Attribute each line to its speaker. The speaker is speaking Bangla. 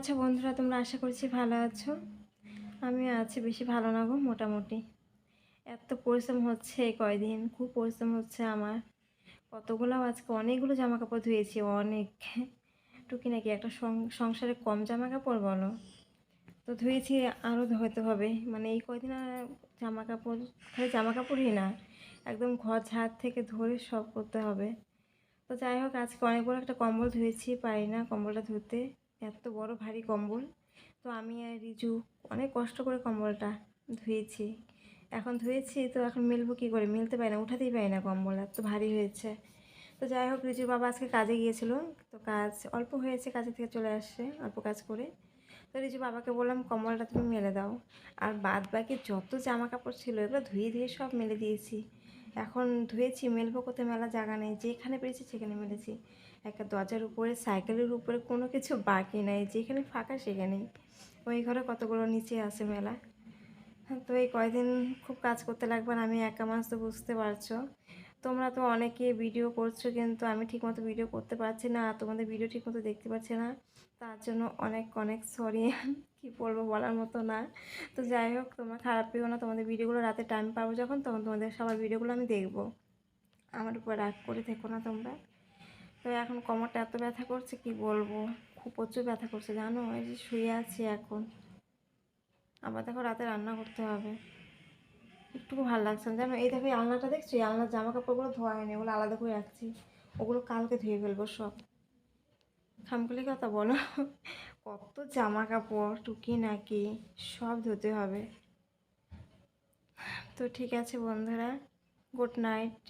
Speaker 1: আছো বন্ধুরা, তোমরা আশা করছি ভালো আছো। আমি আছি, বেশি ভালো না গো, মোটামুটি। এত পরিশ্রম হচ্ছে কয়দিন, খুব পরিশ্রম হচ্ছে আমার। কতগুলো, আজকে অনেকগুলো জামা কাপড় ধুয়েছি, অনেক। টুকি নাকি একটা সংসারে কম জামা কাপড় বলো? তো ধুয়েছি, আরও ধুতে হবে। মানে এই কয়দিন আর জামা কাপড় খালি জামা কাপড়ই না, একদম ঘর ঝাড় থেকে ধরে সব করতে হবে। তো যাই হোক, আজকে অনেক বড় একটা কম্বল ধুয়েছি, পারি না কম্বলটা ধুতে। এত বড় ভারী কম্বল। তো আমি আর রিজু অনেক কষ্ট করে কম্বলটা ধুয়েছি। এখন ধুয়েছি তো এখন মিলবো কী করে? মিলতে পারি না, উঠাতেই পারি না কম্বল, এত ভারী হয়েছে। তো যাই হোক, রিজুর বাবা আজকে কাজে গিয়েছিল। তো কাজ অল্প হয়েছে কাজে থেকে চলে আসছে, অল্প কাজ করে। তো রিজু বাবাকে বললাম, কম্বলটা তুমি মেলে দাও। আর বাদ বাকি যত জামা কাপড় ছিল, এগুলো ধুয়ে ধুয়ে সব মেলে দিয়েছি। এখন ধুয়েছি, মেলবো কোথায়? মেলা জায়গা নেই। যেখানে পেরেছি সেখানে মেলেছি। একটা দরজার উপরে, সাইকেলের উপরে কোনো কিছু বাকি নাই। যেখানে ফাঁকা সেখানেই ওই ঘরে কতগুলো নিচে আছে মেলা। তো এই কয়দিন খুব কাজ করতে লাগবে আমি একা মাস তো বুঝতে পারছ। তোমরা তো অনেকে ভিডিও করছ, কিন্তু আমি ঠিকমতো ভিডিও করতে পারছি না তোমাদের ভিডিও ঠিকমতো দেখতে পাচ্ছি না। তার জন্য অনেক অনেক সরি কি বলব বলার মতো না। তো যাই হোক, তোমরা খারাপ পেও না, তোমাদের ভিডিওগুলো রাতে টাইম পাবো যখন, তখন তোমাদের সবার ভিডিওগুলো আমি দেখব। আমার উপর রাগ করে থেকো না তোমরা। তো এখন কোমরটা এত ব্যথা করছে, কি বলব? খুব প্রচুর ব্যথা করছে, জানো? এই যে শুয়ে আছি এখন। আবার দেখো রাতে রান্না করতে হবে। একটুকু ভালো লাগছে না। জানো, এই দেখো আলনাটা দেখছি? আলনার জামা কাপড়গুলো ধোয়া হয়নি ওগুলো আলাদা করে রাখছি। ওগুলো কালকে ধুয়ে ফেলব সব। খামগুলি কথা বলো। কত জামা কাপড় টুকি নাকি, সব ধুতে হবে। তো ঠিক আছে বন্ধুরা গুড নাইট